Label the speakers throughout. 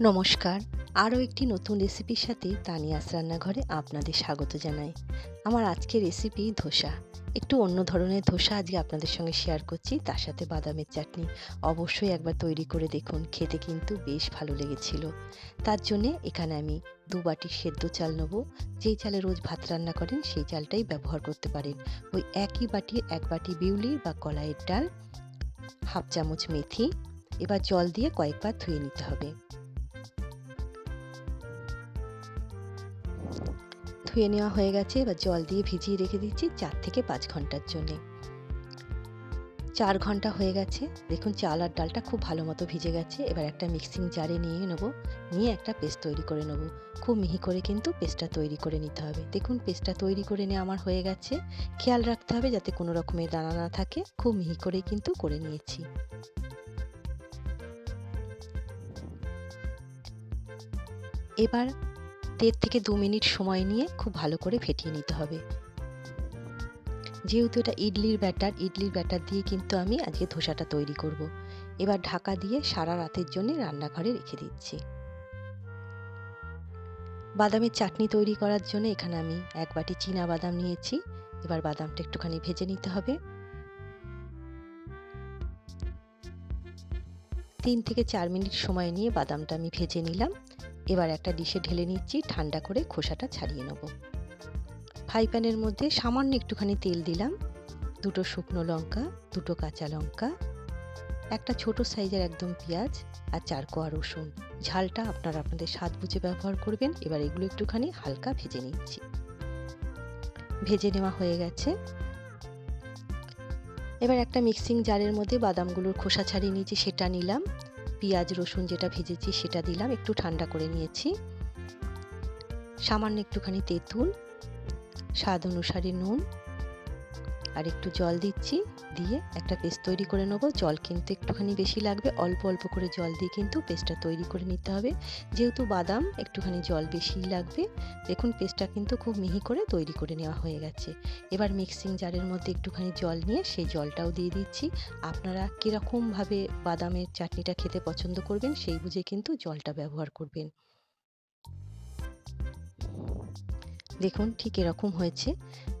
Speaker 1: নমস্কার। আরও একটি নতুন রেসিপির সাথে তানিয়াস রান্নাঘরে আপনাদের স্বাগত জানাই। আমার আজকের রেসিপি ধোসা। একটু অন্য ধরনের ধোসা আজকে আপনাদের সঙ্গে শেয়ার করছি, তার সাথে বাদামের চাটনি। অবশ্যই একবার তৈরি করে দেখুন, খেতে কিন্তু বেশ ভালো লেগেছিল। তার জন্যে এখানে আমি দু বাটি সেদ্ধ চাল নেব। যেই চালে রোজ ভাত রান্না করেন, সেই চালটাই ব্যবহার করতে পারেন। ওই একই বাটির এক বাটি বিউলির বা কলাইয়ের ডাল, হাফ চামচ মেথি। এবার জল দিয়ে কয়েকবার ধুয়ে নিতে হবে। ধুয়ে নেওয়া হয়ে গেছে। এবার জল দিয়ে ভিজিয়ে রেখে দিচ্ছি চার থেকে পাঁচ ঘণ্টার জন্যে। চার ঘণ্টা হয়ে গেছে। দেখুন চাল আর ডালটা খুব ভালো মতো ভিজে গেছে। এবার একটা মিক্সিং জারে নিয়ে নেব। নিয়ে একটা পেস্ট তৈরি করে নেব। খুব মিহি করে কিন্তু পেস্টটা তৈরি করে নিতে হবে। দেখুন পেস্টটা তৈরি করে নিয়ে আমার হয়ে গেছে। খেয়াল রাখতে হবে যাতে কোনো রকমের দানা না থাকে। খুব মিহি করে কিন্তু করে নিয়েছি। এবার দেড় থেকে দু মিনিট সময় নিয়ে খুব ভালো করে ফেটিয়ে নিতে হবে। যেহেতু এটা ইডলির ব্যাটার ইডলির ব্যাটার দিয়ে কিন্তু আমি আজকে ধোসাটা তৈরি করব। এবার ঢাকা দিয়ে সারা রাতের জন্য রান্নাঘরে রেখে দিচ্ছি। বাদামের চাটনি তৈরি করার জন্য এখানে আমি এক বাটি চীনা বাদাম নিয়েছি। এবার বাদামটা একটুখানি ভেজে নিতে হবে। তিন থেকে চার মিনিট সময় নিয়ে বাদামটা আমি ভেজে নিলাম। এবার একটা ডিশে ঢেলে নিচ্ছি, ঠান্ডা করে খোসাটা ছাড়িয়ে নেব। ফ্রাই প্যানের মধ্যে সামান্য একটুখানি তেল দিলাম, দুটো শুকনো লঙ্কা, দুটো কাঁচা লঙ্কা, একটা ছোট সাইজের একদম পেঁয়াজ আর চার কোয়া রসুন। ঝালটা আপনারা আপনাদের স্বাদ বুঝে ব্যবহার করবেন, এবার এগুলো একটুখানি হালকা ভেজে নিচ্ছি। ভেজে নেওয়া হয়ে গেছে। এবার একটা মিক্সিং জারের মধ্যে বাদামগুলোর খোসা ছাড়িয়ে নিয়েছি, সেটা নিলাম। পেঁয়াজ, রসুন যেটা ভেজেছি সেটা দিলাম, একটু ঠান্ডা করে নিয়েছি। সামান্য একটুখানি তেঁতুল, স্বাদ অনুসারে নুন আর একটু জল দিচ্ছি, দিয়ে একটা পেস্ট তৈরি করে নেব। জল কিন্তু একটুখানি বেশি লাগবে, অল্প অল্প করে জল দিয়ে কিন্তু পেস্টটা তৈরি করে নিতে হবে। যেহেতু বাদাম, একটুখানি জল বেশি লাগবে। দেখুন, পেস্টটা কিন্তু খুব মিহি করে তৈরি করে নেওয়া হয়ে গেছে। এবার মিক্সিং জারের মধ্যে একটুখানি জল নিয়ে সেই জলটাও দিয়ে দিচ্ছি। আপনারা কীরকমভাবে বাদামের চাটনিটা খেতে পছন্দ করবেন, সেই বুঝে কিন্তু জলটা ব্যবহার করবেন। দেখুন, ঠিক এরকম হয়েছে।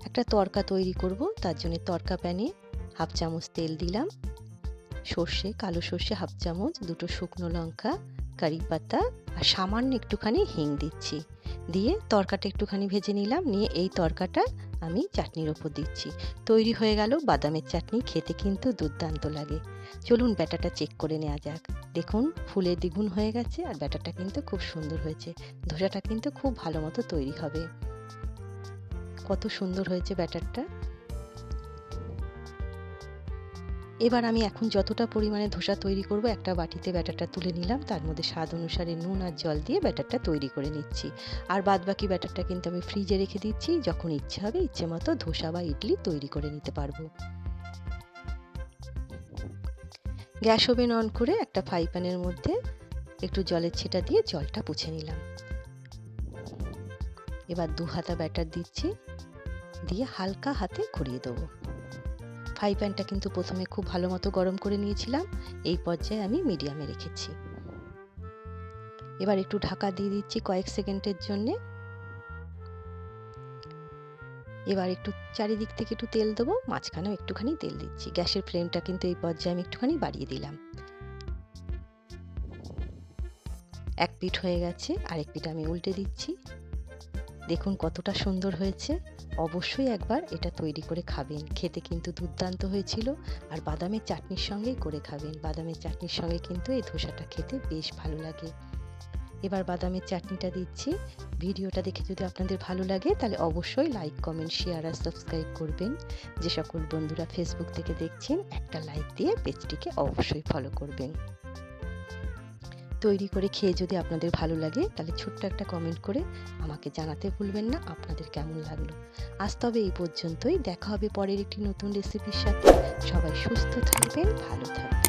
Speaker 1: একটা তরকা তৈরি করব, তার জন্য তরকা প্যানে হাফ চামচ তেল দিলাম। সর্ষে, কালো সর্ষে হাফ চামচ, দুটো শুকনো লঙ্কা, কারি পাতা আর সামান্য একটুখানি হিং দিচ্ছি। দিয়ে তরকাটা একটুখানি ভেজে নিলাম, নিয়ে এই তরকাটা আমি চাটনির ওপর দিচ্ছি। তৈরি হয়ে গেল বাদামের চাটনি, খেতে কিন্তু দুর্দান্ত লাগে। চলুন ব্যাটাটা চেক করে নেওয়া যাক। দেখুন, ফুলে দ্বিগুণ হয়ে গেছে আর ব্যাটাটা কিন্তু খুব সুন্দর হয়েছে। ধোসাটা কিন্তু খুব ভালো মতো তৈরি হবে। কত সুন্দর হয়েছে ব্যাটারটা। এবার আমি এখন যতটা পরিমাণে ধোসা তৈরি করব, একটা বাটিতে ব্যাটারটা তুলে নিলাম। তার মধ্যে স্বাদ অনুসারে নুন আর জল দিয়ে ব্যাটারটা তৈরি করে নিচ্ছি। আর বাদ বাকি ব্যাটারটা কিন্তু আমি ফ্রিজে রেখে দিচ্ছি। যখন ইচ্ছে হবে, ইচ্ছে মতো ধোসা বা ইডলি তৈরি করে নিতে পারব। গ্যাস ওভেন অন করে একটা ফ্রাই প্যানের মধ্যে একটু জলের ছিটা দিয়ে জলটা পুছে নিলাম। এবার দু হাতা ব্যাটার দিচ্ছি, দিয়ে হালকা হাতে ঘুরিয়ে দেবো। ফ্রাই প্যানটা কিন্তু প্রথমে খুব ভালো মতো গরম করে নিয়েছিলাম, এই পর্যায়ে আমি মিডিয়ামে রেখেছি। এবার একটু ঢাকা দিয়ে দিচ্ছি কয়েক সেকেন্ডের জন্যে। এবার একটু চারিদিক থেকে একটু তেল দেবো, মাঝখানেও একটুখানি তেল দিচ্ছি। গ্যাসের ফ্লেমটা কিন্তু এই পর্যায়ে আমি একটুখানি বাড়িয়ে দিলাম। এক পিঠ হয়ে গেছে, আরেক পিঠ আমি উল্টে দিচ্ছি। দেখুন কতটা সুন্দর হয়েছে। অবশ্যই একবার এটা তৈরি করে খাবেন। খেতে কিন্তু দুর্দান্ত হয়েছিল। আর বাদামের চাটনির সঙ্গেই করে খাবেন। বাদামের চাটনির সঙ্গে কিন্তু এই ধোসাটা খেতে বেশ ভালো লাগে। এবার বাদামের চাটনিটা দিচ্ছি। ভিডিওটা দেখে যদি আপনাদের ভালো লাগে, তাহলে অবশ্যই লাইক কমেন্ট শেয়ার আর সাবস্ক্রাইব করবেন। যে সকল বন্ধুরা ফেসবুক থেকে দেখছেন, একটা লাইক দিয়ে পেজটিকে অবশ্যই ফলো করবেন। তৈরি করে খেয়ে যদি আপনাদের ভালো লাগে, তাহলে ছোট্ট একটা কমেন্ট করে আমাকে জানাতে ভুলবেন না, আপনাদের কেমন লাগল? আজ তবে এই পর্যন্তই, দেখা হবে পরের একটি নতুন রেসিপির সাথে। সবাই সুস্থ থাকবেন, ভালো থাকবেন।